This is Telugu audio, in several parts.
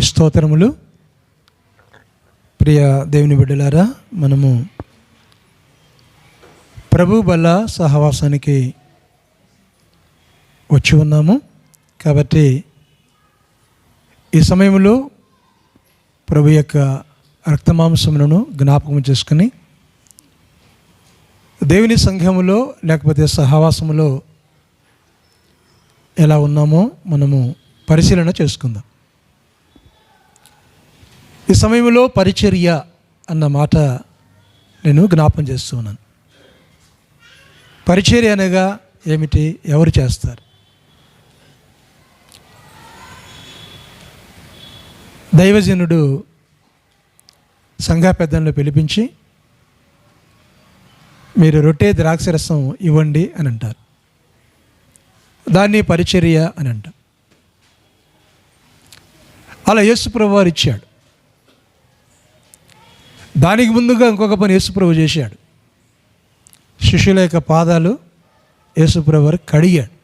స్తోత్రములు ప్రియ దేవుని బిడ్డలారా మనము ప్రభు బల సహవాసానికి వచ్చి ఉన్నాము. కాబట్టి ఈ సమయంలో ప్రభు యొక్క రక్తమాంసములను జ్ఞాపకం చేసుకుని దేవుని సంఘములో లేకపోతే సహవాసములో ఎలా ఉన్నామో మనము పరిశీలన చేసుకుందాం. ఈ సమయంలో పరిచర్య అన్న మాట నేను జ్ఞాపం చేస్తూ ఉన్నాను పరిచర్య అనగా ఏమిటి? ఎవరు చేస్తారు? దైవజనుడు సంఘ పెద్దలను పిలిపించి మీరు రొట్టె ద్రాక్షరసం ఇవ్వండి అని అంటారు. దాన్ని పరిచర్య అని అంటారు. అలా యేసుప్రభు వారు ఇచ్చాడు. దానికి ముందుగా ఇంకొక పని యేసుప్రభు చేశాడు. శిష్యుల యొక్క పాదాలు యేసుప్రభు వారు కడిగాడు.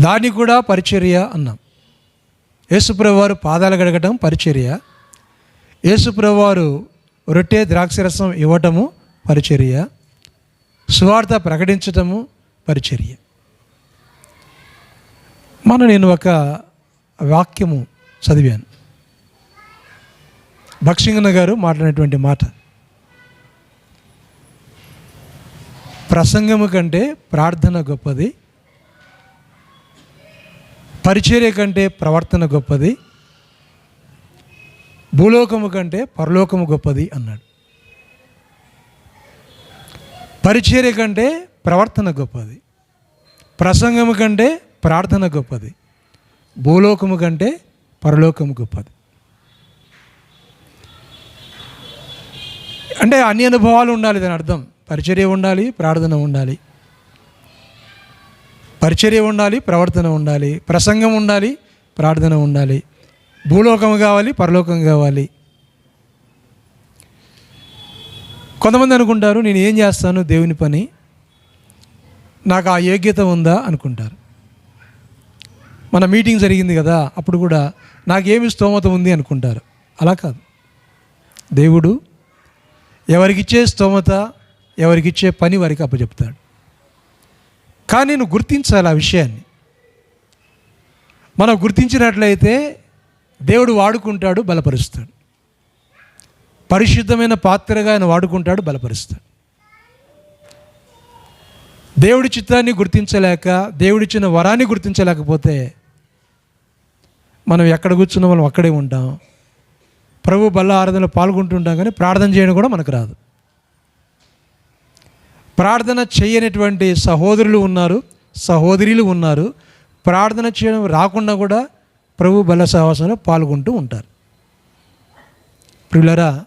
దాన్ని కూడా పరిచర్య అన్నాం. యేసుప్రభు వారు పాదాలు కడగటం పరిచర్య. యేసుప్రభు వారు రొట్టె ద్రాక్షరసం ఇవ్వటము పరిచర్య. సువార్త ప్రకటించటము పరిచర్య. మన నేను ఒక వాక్యము చదివాను. భక్షింగన గారు మాట్లాడినటువంటి మాట. ప్రసంగము కంటే ప్రార్థన గొప్పది. పరిచర్య కంటే ప్రవర్తన గొప్పది. భూలోకము కంటే పరలోకము గొప్పది అన్నాడు. పరిచర్య కంటే ప్రవర్తన గొప్పది. ప్రసంగము కంటే ప్రార్థన గొప్పది. భూలోకము కంటే పరలోకము గొప్పది. అంటే అన్ని అనుభవాలు ఉండాలి దాని అర్థం. పరిచర్య ఉండాలి ప్రార్థన ఉండాలి. పరిచర్య ఉండాలి ప్రవర్తన ఉండాలి. ప్రసంగం ఉండాలి ప్రార్థన ఉండాలి. భూలోకం కావాలి పరలోకం కావాలి. కొంతమంది అనుకుంటారు నేను ఏం చేస్తాను దేవుని పని? నాకు ఆ యోగ్యత ఉందా అనుకుంటారు. మన మీటింగ్ జరిగింది కదా అప్పుడు కూడా నాకేమి స్తోమత ఉంది అనుకుంటారు. అలా కాదు. దేవుడు ఎవరికిచ్చే స్తోమత ఎవరికిచ్చే పని వారికి అప్పచెప్తాడు. కానీ నేను గుర్తించాలి ఆ విషయాన్ని. మనం గుర్తించినట్లయితే దేవుడు వాడుకుంటాడు బలపరుస్తాడు. పరిశుద్ధమైన పాత్రగా ఆయన వాడుకుంటాడు బలపరుస్తాడు. దేవుడి చిత్తాన్ని గుర్తించలేక దేవుడిచ్చిన వరాన్ని గుర్తించలేకపోతే మనం ఎక్కడ కూర్చున్నా మనం అక్కడే ఉంటాం. ప్రభు బల్ల ఆరాధనలో పాల్గొంటుంటాం కానీ ప్రార్థన చేయడం కూడా మనకు రాదు. ప్రార్థన చేయనటువంటి సహోదరులు ఉన్నారు సహోదరులు ఉన్నారు. ప్రార్థన చేయడం రాకుండా కూడా ప్రభు బల సహవాసంలో పాల్గొంటూ ఉంటారు. ప్రియులరా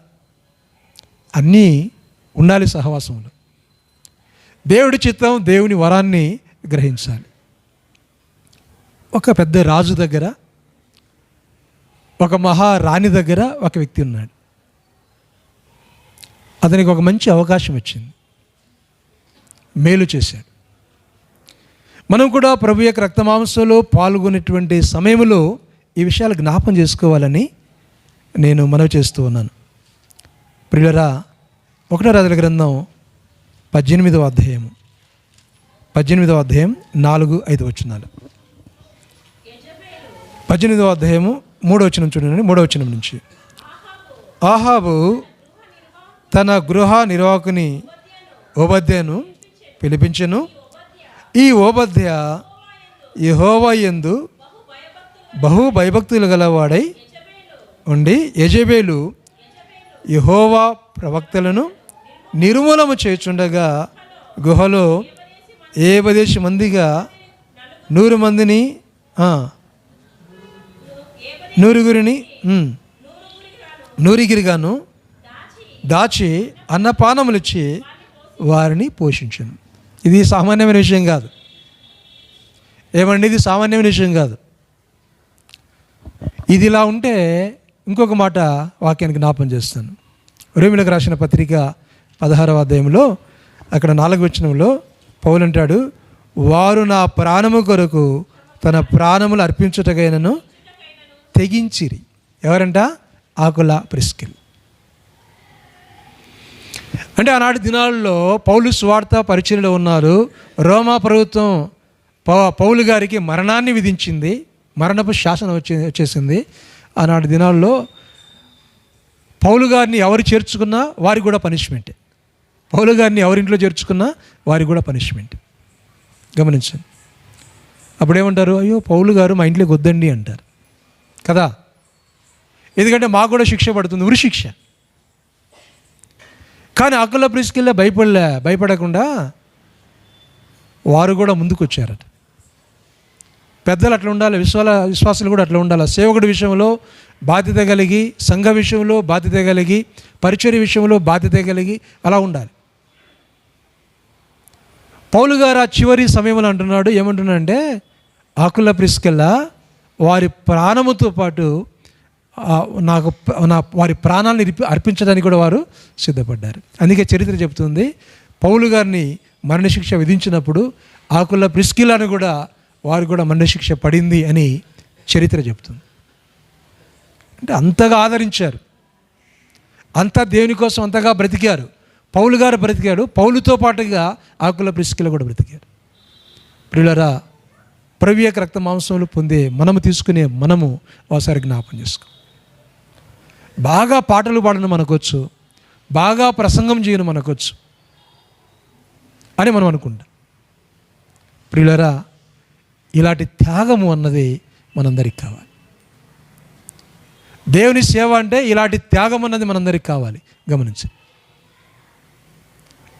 అన్నీ ఉండాలి సహవాసంలో. దేవుడి చిత్తం దేవుని వరాన్ని గ్రహించాలి. ఒక పెద్ద రాజు దగ్గర ఒక మహారాణి దగ్గర ఒక వ్యక్తి ఉన్నాడు. అతనికి ఒక మంచి అవకాశం వచ్చింది. మేలు చేశాడు. మనం కూడా ప్రభు యొక్క రక్తమాంసంలో పాల్గొనేటువంటి సమయంలో ఈ విషయాలు జ్ఞాపం చేసుకోవాలని నేను మనవి చేస్తూ ఉన్నాను. ప్రియులరా ఒకటో రాజుల గ్రంథం పద్దెనిమిదవ అధ్యాయము. పద్దెనిమిదవ అధ్యాయం నాలుగు ఐదు వచ్చినాలు పద్దెనిమిదవ అధ్యాయము మూడో వచనం చూడండి మూడో వచనం నుంచి. ఆహాబు తన గృహ నిర్వాహకుని ఓబద్యను పిలిపించెను. ఈ ఓబద్య యహోవయందు బహు భయభక్తులు గలవాడై ఉండి యజబేలు యహోవా ప్రవక్తలను నిర్మూలము చేయుచుండగా గుహలో ఏ పదేసి మందిగా నూరు మందిని నూరుగురిని నూరిగిరిగాను దాచి అన్నపానములు ఇచ్చి వారిని పోషించను. ఇది సామాన్యమైన విషయం కాదు. ఏమండి? ఇది సామాన్యమైన విషయం కాదు. ఇది ఇలా ఉంటే ఇంకొక మాట వాక్యానికి జ్ఞాపం చేస్తాను. రోమిలకు రాసిన పత్రిక పదహారవ అధ్యాయంలో అక్కడ నాలుగు వచనంలో పౌలు అంటాడు వారు నా ప్రాణము కొరకు తన ప్రాణములు అర్పించుటకైనను తెగించిరి. ఎవరంట? ఆకుల ప్రిస్కిల్ అంటే ఆనాటి దినాల్లో పౌలు స్వార్థ పరిచయలో ఉన్నారు. రోమా ప్రభుత్వం పౌ- పౌలు గారికి మరణాన్ని విధించింది. మరణపు శాసనం వచ్చే వచ్చేసింది. ఆనాటి దినాల్లో పౌలు గారిని ఎవరు చేర్చుకున్నా వారికి కూడా పనిష్మెంటే. పౌలు గారిని ఎవరింట్లో చేర్చుకున్నా వారికి కూడా పనిష్మెంట్. గమనించండి. అప్పుడేమంటారు? అయ్యో పౌలు గారు మా ఇంట్లోకి వద్దండి అంటారు. కదా? ఎందుకంటే మాకు కూడా శిక్ష పడుతుంది ఉరి శిక్ష. కానీ అక్కుల ప్రిస్కిల్లా భయపడలే భయపడకుండా వారు కూడా ముందుకు వచ్చారట పెద్దలు అట్లా ఉండాలి విశ్వాల విశ్వాసులు కూడా అట్లా ఉండాలి. సేవకుడి విషయంలో బాధ్యత కలిగి సంఘ విషయంలో బాధ్యత కలిగి పరిచర్య విషయంలో బాధ్యత కలిగి అలా ఉండాలి. పౌలు గారు ఆ చివరి సమయంలో అంటున్నాడు ఏమంటున్నాడంటే ఆకుల ప్రిస్కెల్లా వారి ప్రాణముతో పాటు నాకు నా వారి ప్రాణాలను అర్పించడానికి కూడా వారు సిద్ధపడ్డారు. అందుకే చరిత్ర చెబుతుంది పౌలు గారిని మరణశిక్ష విధించినప్పుడు ఆకుల ప్రిస్కిలాను కూడా వారు కూడా మరణశిక్ష పడింది అని చరిత్ర చెబుతుంది. అంటే అంతగా ఆదరించారు. అంతా దేవుని కోసం అంతగా బ్రతికారు. పౌలు గారు బ్రతికాడు పౌలుతో పాటుగా ఆకుల ప్రిస్కిల కూడా బ్రతికారు. ప్రియులరా ప్రవ్యక రక్త మాంసములు పొందే మనము తీసుకునే మనము ఒకసారి జ్ఞాపం చేసుకో. బాగా పాటలు పాడడం మనకొచ్చు బాగా ప్రసంగం చేయడం మనకొచ్చు అని మనం అనుకుంటాం. ప్రియులరా ఇలాంటి త్యాగము అన్నది మనందరికి కావాలి. దేవుని సేవ అంటే ఇలాంటి త్యాగం అన్నది మనందరికి కావాలి. గమనించండి.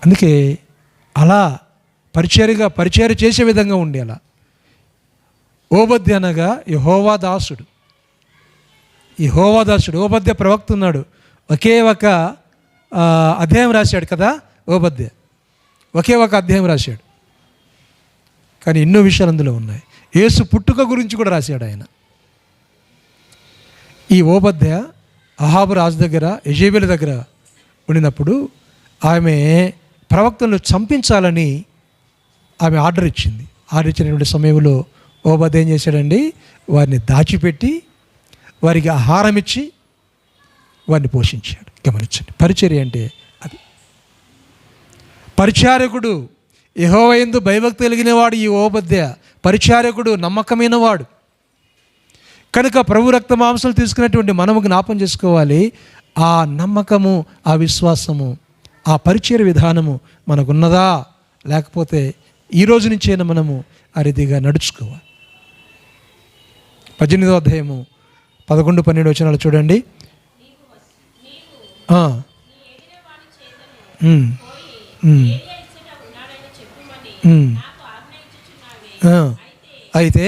అందుకే అలా పరిచర్యగా పరిచయ చేసే విధంగా ఉండి అలా ఓబద్య అనగా యహోవా దాసుడు. ఈ హోవాదాసుడు ఓబద్య ప్రవక్త ఉన్నాడు. ఒకే ఒక అధ్యాయం రాశాడు కదా ఓబద్య ఒకే ఒక అధ్యాయం రాశాడు. కానీ ఎన్నో విషయాలు అందులో ఉన్నాయి. యేసు పుట్టుక గురించి కూడా రాశాడు ఆయన. ఈ ఓబద్య అహాబు రాజు దగ్గర యజేబెల దగ్గర ఉండినప్పుడు ఆమె ప్రవక్తలను చంపించాలని ఆమె ఆర్డర్ ఇచ్చింది. ఆర్డర్ ఇచ్చినటువంటి సమయంలో ఓబద్ ఏం చేశాడండి? వారిని దాచిపెట్టి వారికి ఆహారం ఇచ్చి వారిని పోషించాడు. గమనించండి. పరిచర్య అంటే అది. పరిచారకుడు యహోవయందు భయభక్తి కలిగిన వాడు ఈ ఓబద్య పరిచారకుడు నమ్మకమైన వాడు కనుక ప్రభు రక్త మాంసాలు తీసుకున్నటువంటి మనము జ్ఞాపం చేసుకోవాలి. ఆ నమ్మకము ఆ విశ్వాసము ఆ పరిచయ విధానము మనకున్నదా? లేకపోతే ఈ రోజు నుంచైనా మనము ఆ రీతిగా నడుచుకోవాలి. పద్దెనిమిదో అధ్యాయము పదకొండు పన్నెండు వచనాలు చూడండి. అయితే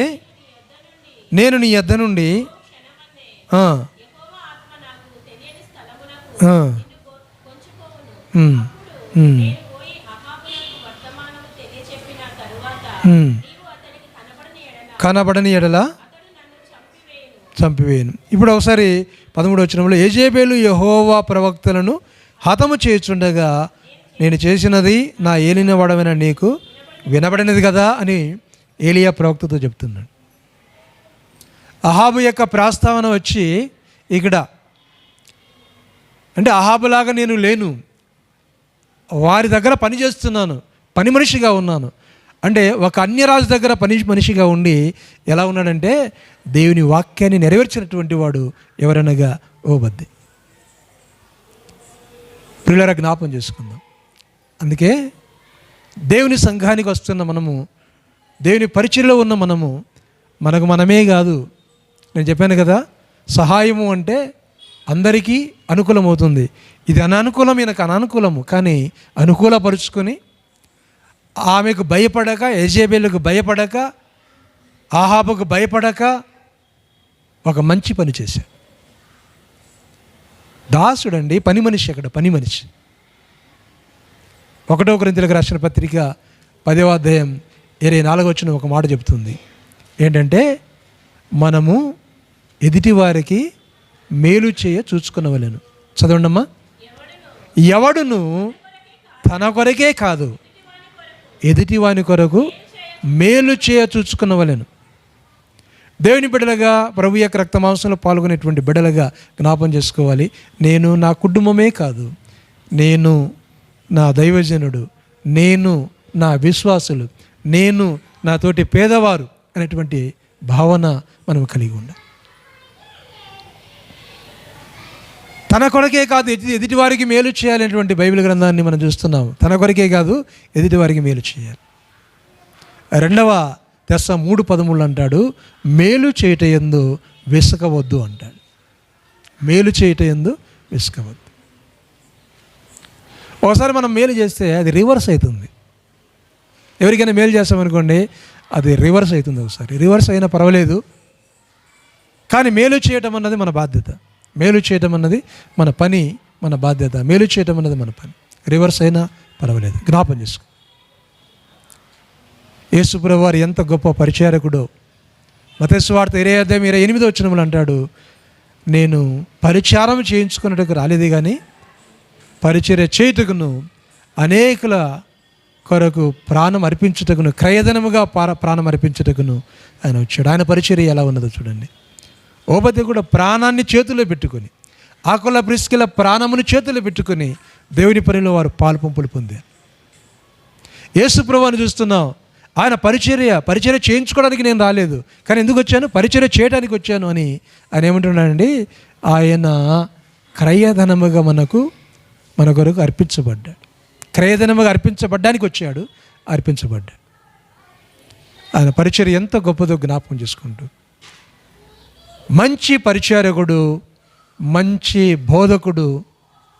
నేను నీ యొద్ద నుండి. కనబడని ఎడల చంపివేయను. ఇప్పుడు ఒకసారి పదమూడు వచ్చినంలో ఏజేబేలు యహోవా ప్రవక్తలను హతము చేయుచుండగా నేను చేసినది నా ఏలిన వాడమైన నీకు వినబడినది కదా అని ఏలియా ప్రవక్తతో చెప్తున్నాడు. అహాబు యొక్క ప్రస్తావన వచ్చి ఇక్కడ అంటే అహాబులాగా నేను లేను వారి దగ్గర పని చేస్తున్నాను పని మనిషిగా ఉన్నాను అంటే ఒక అన్యరాజు దగ్గర పని మనిషిగా ఉండి ఎలా ఉన్నాడంటే దేవుని వాక్యాన్ని నెరవేర్చినటువంటి వాడు ఎవరనగా ఓ బద్ది ప్రియులరా జ్ఞాపం చేసుకుందాం. అందుకే దేవుని సంఘానికి వస్తున్న మనము దేవుని పరిచయలో ఉన్న మనము మనకు మనమే కాదు. నేను చెప్పాను కదా సహాయము అంటే అందరికీ అనుకూలమవుతుంది. ఇది అనానుకూలం ఈయనకు అనానుకూలము. కానీ అనుకూలపరుచుకొని ఆమెకు భయపడక యజేబేలకు భయపడక ఆహాబుకు భయపడక ఒక మంచి పని చేశాడు. దాసుడండి పని మనిషి అక్కడ పని మనిషి. ఒకటో కొరింతలకు రాసిన పత్రిక పదవ అధ్యాయం ఇరవై నాలుగు వచ్చిన ఒక మాట చెప్తుంది ఏంటంటే మనము ఎదుటివారికి మేలు చేయ చూసుకునవలేను చదవండమ్మా. ఎవడును? తన కొరకే కాదు. ఎదుటివాని కొరకు మేలు చేయ చూచుకునవలెను. దేవుని బిడ్డలుగా ప్రభు యొక్క రక్త మాంసంలో పాల్గొనేటువంటి బిడ్డలుగా జ్ఞాపం చేసుకోవాలి. నేను నా కుటుంబమే కాదు. నేను నా దైవజనుడు. నేను నా విశ్వాసులు. నేను నా తోటి పేదవారు అనేటువంటి భావన మనం కలిగి ఉండాలి. తన కొరకే కాదు ఎదుటి ఎదుటివారికి మేలు చేయాలనేటువంటి బైబిల్ గ్రంథాన్ని మనం చూస్తున్నాం తన కొరకే కాదు ఎదుటివారికి మేలు చేయాలి. రెండవ తెస్స మూడు పదములు అంటాడు మేలు చేయట ఎందు విసకవద్దు అంటాడు. మేలు చేయట ఎందు విసకవద్దు ఒకసారి మనం మేలు చేస్తే అది రివర్స్ అవుతుంది. ఎవరికైనా మేలు చేస్తామనుకోండి అది రివర్స్ అవుతుంది ఒకసారి. రివర్స్ అయినా పర్వాలేదు. కానీ మేలు చేయటం అన్నది మన బాధ్యత. మేలు చేయటం అన్నది మన పని మన బాధ్యత. మేలు చేయటం అన్నది మన పని. రివర్స్ అయినా పర్వాలేదు. జ్ఞాపం చేసుకో. యేసుప్రభు వారు ఎంత గొప్ప పరిచారకుడో. మతస్వార్త ఇరవై అధ్యాయం ఇరవై ఎనిమిది వచ్చినములు అంటాడు నేను పరిచారం చేయించుకున్నట్టుకు రాలేదు కానీ పరిచర్య చేయుటకును అనేకుల కొరకు ప్రాణం అర్పించుటకును క్రయధనముగా ప్రాణం అర్పించుటకును ఆయన వచ్చాడు. ఆయన పరిచర్య ఎలా ఉన్నదో చూడండి. ఓపతి కూడా ప్రాణాన్ని చేతిలో పెట్టుకొని ఆకుల బ్రిస్కిల ప్రాణమును చేతిలో పెట్టుకుని దేవుని పనిలో వారు పాలు పంపులు పొందారు యేసుప్రభుని చూస్తున్నాం. ఆయన పరిచర్య పరిచర్య చేయించుకోవడానికి నేను రాలేదు. కానీ ఎందుకు వచ్చాను? పరిచర్య చేయడానికి వచ్చాను అని ఆయన ఏమంటున్నాడండి? ఆయన క్రయధనముగా మనకు మన కొరకు అర్పించబడ్డాడు. క్రయధనముగా అర్పించబడ్డానికి వచ్చాడు అర్పించబడ్డాడు. ఆయన పరిచయం ఎంత గొప్పదో జ్ఞాపకం చేసుకుంటూ మంచి పరిచారకుడు మంచి బోధకుడు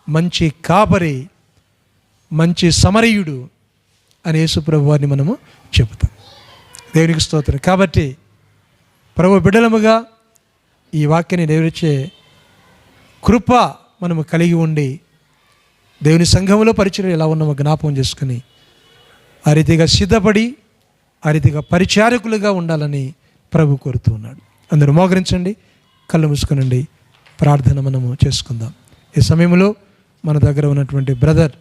మంచి కాపరి మంచి సమరయుడు అని యేసుప్రభు వారిని మనము చెబుతాం. దేవునికి స్తోత్రం. కాబట్టి ప్రభు బిడ్డలముగా ఈ వాక్యాన్ని నెరవేర్చే కృప మనము కలిగి ఉండి దేవుని సంఘంలో పరిచయం ఎలా ఉన్నామో జ్ఞాపకం చేసుకుని ఆ రీతిగా సిద్ధపడి ఆ రీతిగా పరిచారకులుగా ఉండాలని ప్రభు కోరుతూ ఉన్నాడు. అందరూ మోకరించండి కళ్ళు మూసుకునండి. ప్రార్థన మనము చేసుకుందాం. ఈ సమయంలో మన దగ్గర ఉన్నటువంటి బ్రదర్